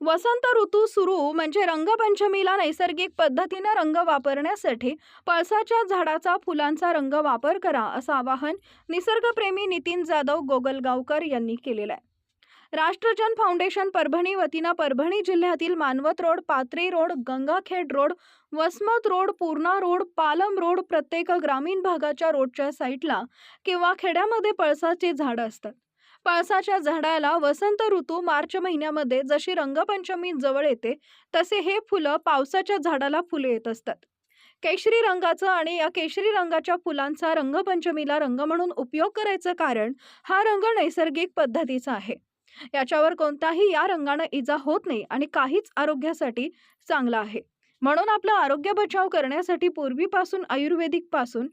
वसंत ऋतू सुरू म्हणजे रंगपंचमीला नैसर्गिक पद्धतीनं रंग वापरण्यासाठी पळसाच्या झाडाचा फुलांचा रंग वापर करा असं आवाहन निसर्गप्रेमी नितीन जाधव गोगलगावकर यांनी केलेलं आहे. राष्ट्रजन फाउंडेशन परभणी वतीनं परभणी जिल्ह्यातील Manwat road Pathri road Gangakhed road Vasmat road Purna road Palam road प्रत्येक ग्रामीण भागाच्या रोडच्या साईटला किंवा खेड्यामध्ये पळसाचे झाडं असतात. पळसाच्या झाडाला वसंत ऋतू मार्च महिन्यामध्ये जशी रंगपंचमी जवळ येते तसे हे फुलं पावसाच्या झाडाला फुले येत असतात. केशरी रंगाचं आणि या केशरी रंगाच्या फुलांचा रंगपंचमीला रंग म्हणून उपयोग करायचं कारण हा रंग नैसर्गिक पद्धतीचा आहे. याच्यावर कोणताही या रंगानं इजा होत नाही आणि काहीच आरोग्यासाठी चांगला आहे. म्हणून आपलं आरोग्य बचाव करण्यासाठी पूर्वीपासून आयुर्वेदिकपासून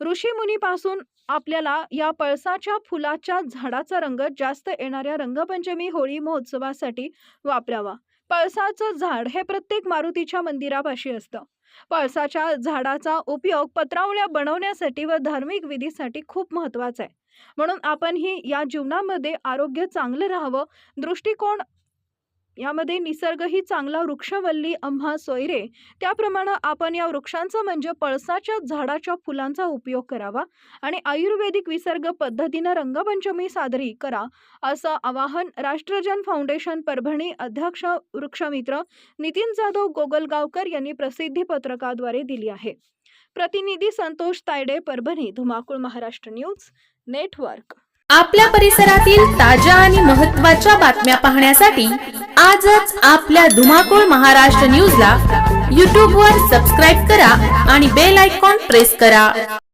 ऋषीमुनीपासून आपल्याला या पळसाच्या फुलाच्या झाडाचा रंग जास्त येणाऱ्या रंगपंचमी होळी महोत्सवासाठी वापरावा. पळसाचं झाड हे प्रत्येक मारुतीच्या मंदिरापाशी असतं. पळसाच्या झाडाचा उपयोग पत्रावळ्या बनवण्यासाठी व धार्मिक विधीसाठी खूप महत्त्वाचा आहे. म्हणून आपणही या जीवनामध्ये आरोग्य चांगलं राहावं दृष्टिकोन यामध्ये निसर्गही चांगला वृक्षवल्ली आम्हा सोयरे. त्याप्रमाणे आपण या वृक्षांचं म्हणजे पळसाच्या झाडाच्या फुलांचा उपयोग करावा आणि आयुर्वेदिक विसर्ग पद्धतीनं रंगपंचमी साजरी करा असं आवाहन राष्ट्रजन फाउंडेशन परभणी अध्यक्ष वृक्षमित्र नितीन जाधव गोगलगावकर यांनी प्रसिद्धी पत्रकाद्वारे दिली आहे. प्रतिनिधी संतोष तायडे परभणी धुमाकूळ महाराष्ट्र न्यूज नेटवर्क. आपल्या परिसरातील ताज्या आणि महत्त्वाच्या बातम्या पाहण्यासाठी आजच आपल्या धुमाकूळ महाराष्ट्र न्यूजला यूट्यूबवर सबस्क्राईब करा आणि बेल आयकॉन प्रेस करा.